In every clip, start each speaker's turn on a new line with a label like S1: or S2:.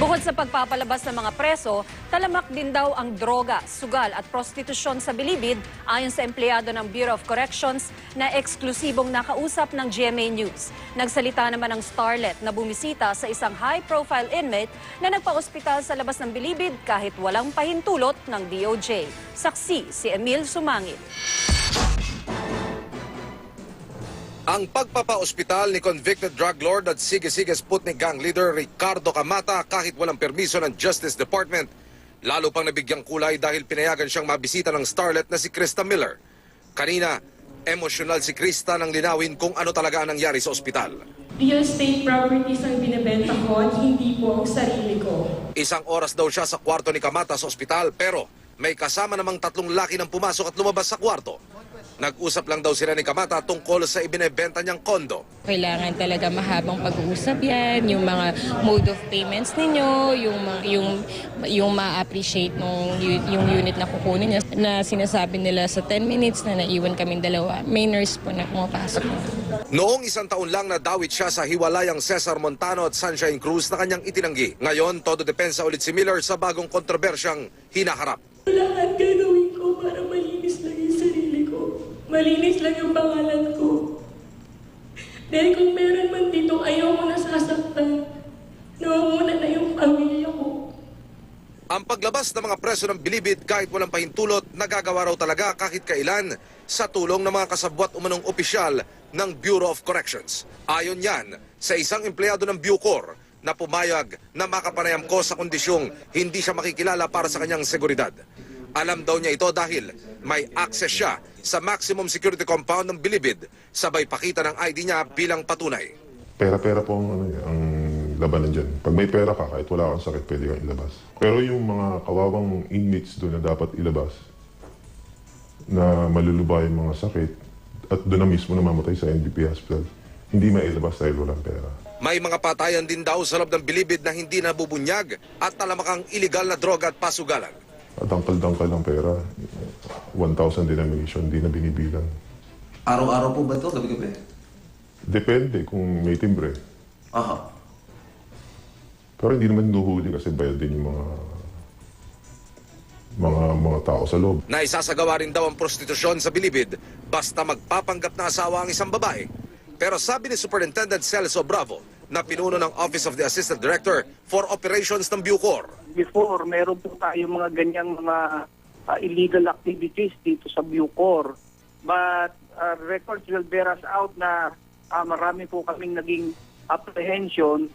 S1: Bukod sa pagpapalabas ng mga preso, talamak din daw ang droga, sugal at prostitusyon sa Bilibid ayon sa empleyado ng Bureau of Corrections na eksklusibong nakausap ng GMA News. Nagsalita naman ang starlet na bumisita sa isang high-profile inmate na nagpa-ospital sa labas ng Bilibid kahit walang pahintulot ng DOJ. Saksi si Emil Sumangit.
S2: Ang pagpapa-ospital ni convicted drug lord at sige-sige Sputnik gang leader Ricardo Camata kahit walang permiso ng Justice Department. Lalo pang nabigyang kulay dahil pinayagan siyang mabisita ng starlet na si Krista Miller. Kanina, emosyonal si Krista nang linawin kung ano talaga ang nangyari sa ospital.
S3: Real estate properties ang binibenta ko at hindi po ang sarili ko.
S2: Isang oras daw siya sa kwarto ni Kamata sa ospital pero may kasama namang tatlong laki nang pumasok at lumabas sa kwarto. Nag-usap lang daw sila ni Kamata tungkol sa ibinebenta niyang kondo.
S4: Kailangan talaga mahabang pag-uusap yan, yung mga mode of payments ninyo, yung, yung, yung ma-appreciate nung, yu- yung unit na kukunin niya. Na sinasabi nila sa 10 minutes na naiwan kaming dalawa, may nurse po na pumapasok.
S2: Noong isang taon lang nadawit siya sa hiwalayang Cesar Montano at Sunshine Cruz na kanyang itinanggi. Ngayon, todo depensa ulit si Miller sa bagong kontrobersyang hinaharap.
S3: Lahat gagawin Malinis lang yung pangalan ko. Dahil kung meron man dito, ayaw mo nasasaktan. Nawamuna na yung pamilya ko.
S2: Ang paglabas ng mga preso ng bilibid kahit walang pahintulot, nagagawa raw talaga kahit kailan sa tulong ng mga kasabwat umanong opisyal ng Bureau of Corrections. Ayon yan sa isang empleyado ng Bucor na pumayag na makapanayam ko sa kondisyong hindi siya makikilala para sa kanyang seguridad. Alam daw niya ito dahil may access siya sa maximum security compound ng Bilibid sabay pakita ng ID niya bilang patunay.
S5: Pera-pera po ang, ano, ang labanan dyan. Pag may pera ka, kahit wala kang sakit, pwede kang ilabas. Pero yung mga kawawang inmates doon na dapat ilabas, na maluluba yung mga sakit, at doon na mismo namamatay sa NBP hospital, hindi mailabas dahil walang pera.
S2: May mga patayan din daw sa loob ng Bilibid na hindi nabubunyag at talamakang iligal na droga at pasugalan.
S5: At dangkal-dangkal ng pera, 1,000 denomination, hindi na binibilang.
S6: Araw-araw po ba ito? Gabi-gabi?
S5: Depende kung may timbre.
S6: Aha.
S5: Pero hindi naman nuhuli kasi bayad din yung mga mga mga tao sa loob.
S2: na isasagawa rin daw ang prostitusyon sa Bilibid basta magpapanggap na asawa ang isang babae. Pero sabi ni Superintendent Celso Bravo na pinuno ng Office of the Assistant Director for Operations ng Bucor.
S7: before, meron po tayo mga ganyang mga uh, illegal activities dito sa Bucor. But uh, records will bear us out na uh, marami po kaming naging apprehension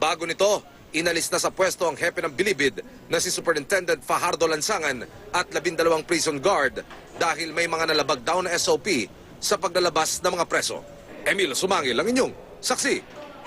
S2: Bago nito, inalis na sa pwesto ang hepe ng Bilibid na si Superintendent Fajardo Lansangan at labindalawang prison guard dahil may mga nalabag daw na SOP sa paglalabas ng mga preso. Emil Sumangil ang inyong saksi.